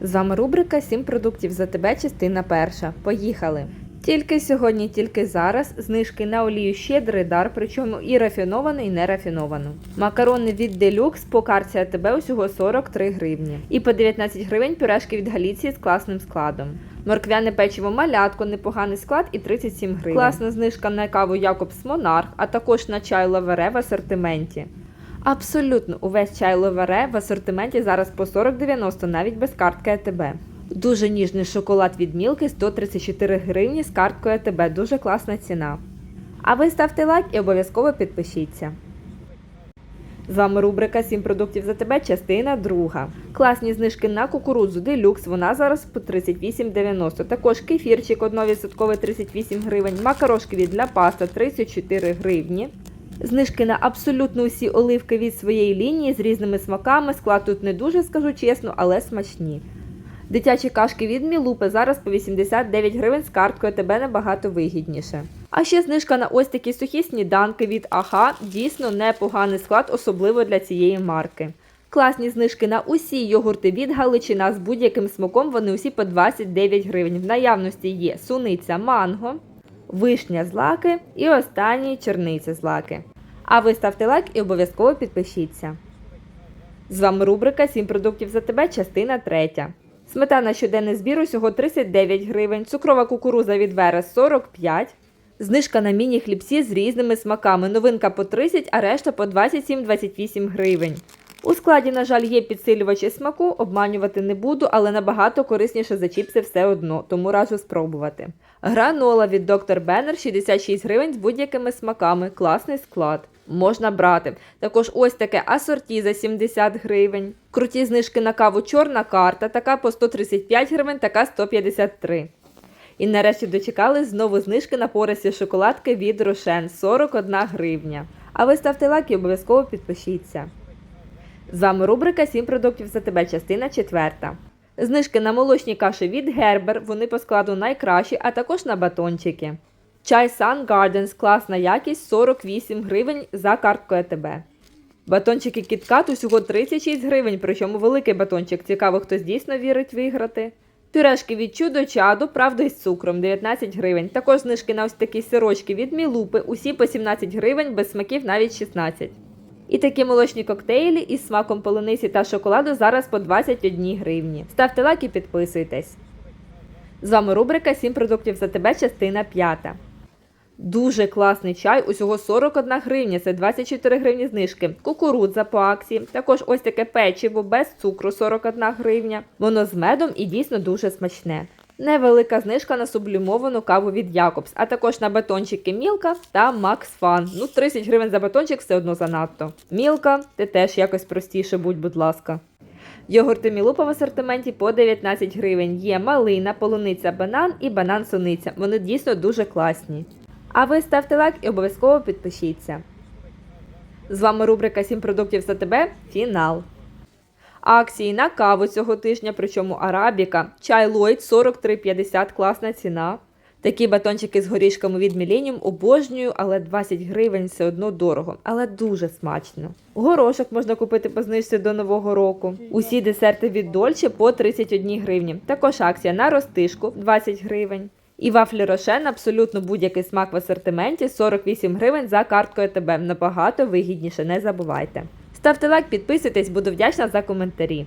З вами рубрика «7 продуктів за тебе, частина перша. Поїхали! Тільки сьогодні, тільки зараз знижки на олію щедрий дар, причому і рафіновану, і не рафіновану. Макарони від Deluxe по карті АТБ усього 43 гривні. І по 19 гривень пюрешки від Галіції з класним складом. Морквяне печиво малятко, непоганий склад і 37 гривень. Класна знижка на каву Якобс Монарх, а також на чай лавере в асортименті. Абсолютно увесь чай ловере в асортименті зараз по 40,90 навіть без картки АТБ. Дуже ніжний шоколад від Мілки 134 гривні з карткою АТБ. Дуже класна ціна. А ви ставте лайк і обов'язково підпишіться. З вами рубрика «7 продуктів за тебе, частина 2. Класні знижки на кукурудзу Делюкс, вона зараз по 38,90. Також кефірчик 1% 38 гривень, макарошки від для паста 34 гривні. Знижки на абсолютно усі оливки від своєї лінії з різними смаками. Склад тут не дуже, скажу чесно, але смачні. Дитячі кашки від Мілупи зараз по 89 гривень з карткою тебе набагато вигідніше. А ще знижка на ось такі сухі сніданки від Аха. Дійсно непоганий склад, особливо для цієї марки. Класні знижки на усі йогурти від Галичина з будь-яким смаком. Вони усі по 29 гривень. В наявності є суниця манго, вишня з лаки і останній черниця з лаки. А ви ставте лайк і обов'язково підпишіться. З вами рубрика «7 продуктів за тебе, частина 3. Сметана щоденний збір усього 39 гривень, цукрова кукуруза від Верес 45. Знижка на міні-хлібці з різними смаками. Новинка по 30, а решта по 27-28 гривень. У складі, на жаль, є підсилювачі смаку, обманювати не буду, але набагато корисніше за чіпси все одно, тому раджу спробувати. Гранола від Dr. Banner 66 гривень з будь-якими смаками, класний склад. Можна брати. Також ось таке асорті за 70 гривень. Круті знижки на каву чорна карта, така по 135 гривень, така 153. І нарешті дочекали знову знижки на порисі шоколадки від Рошен 41 гривня. А ви ставте лайк і обов'язково підпишіться. З вами рубрика «7 продуктів за тебе, частина 4. Знижки на молочні каші від Гербер, вони по складу найкращі, а також на батончики. Чай Sun Gardens, класна якість 48 гривень за карткою АТБ. Батончики KitKat усього 36 гривень, причому великий батончик. Цікаво, хтось дійсно вірить виграти. Пюрешки від чудо чаду, правда із цукром 19 гривень. Також знижки на ось такі сирочки від Мілупи, усі по 17 гривень, без смаків навіть 16. І такі молочні коктейлі із смаком полуниці та шоколаду зараз по 21 гривні. Ставте лайк і підписуйтесь. З вами рубрика «7 продуктів за тебе, частина 5. Дуже класний чай, усього 41 гривня, це 24 гривні знижки. Кукурудза по акції. Також ось таке печиво без цукру 41 гривня. Воно з медом і дійсно дуже смачне. Невелика знижка на сублімовану каву від Якобс, а також на батончики Мілка та Макс Фан. Ну, 30 гривень за батончик все одно занадто. Мілка, ти теж якось простіше будь, будь ласка. Йогурти Мілупа в асортименті по 19 гривень. Є малина, полуниця, банан і банан суниця. Вони дійсно дуже класні. А ви ставте лайк і обов'язково підпишіться. З вами рубрика «7 продуктів за тебе. Фінал. Акції на каву цього тижня, причому арабіка. Чай Лойд 43,50 класна ціна. Такі батончики з горішками від Millennium обожнюю, але 20 гривень все одно дорого, але дуже смачно. Горошок можна купити по знижці до нового року. Усі десерти від Дольче по 31 гривні. Також акція на розтишку 20 гривень. І вафлі Рошен абсолютно будь-який смак в асортименті 48 гривень за карткою ТБ. Набагато вигідніше, не забувайте. Ставте лайк, підписуйтесь, буду вдячна за коментарі.